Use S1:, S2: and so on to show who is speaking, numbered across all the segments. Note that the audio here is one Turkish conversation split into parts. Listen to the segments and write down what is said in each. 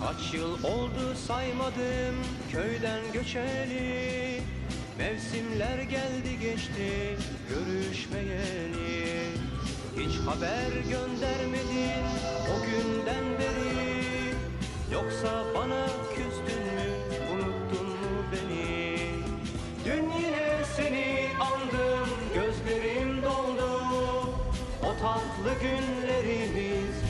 S1: Kaç yıl oldu saymadım köyden göçeli. Mevsimler geldi geçti görüşmeyeli. Hiç haber göndermedin o günden beri. Yoksa bana küstün mü unuttun mu beni? Dün yine seni andım gözlerim doldu. O tatlı günlerimiz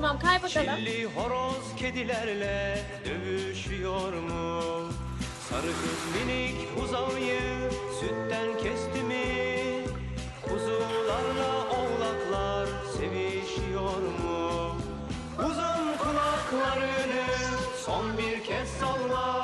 S2: Tamam kay bakalım.
S1: Çilli horoz kedilerle dövüşüyor mu? Sarı kız minik buzağıyı sütten kesti mi? Kuzularla oğlaklar sevişiyor mu? Uzun kulaklarını son bir kez salla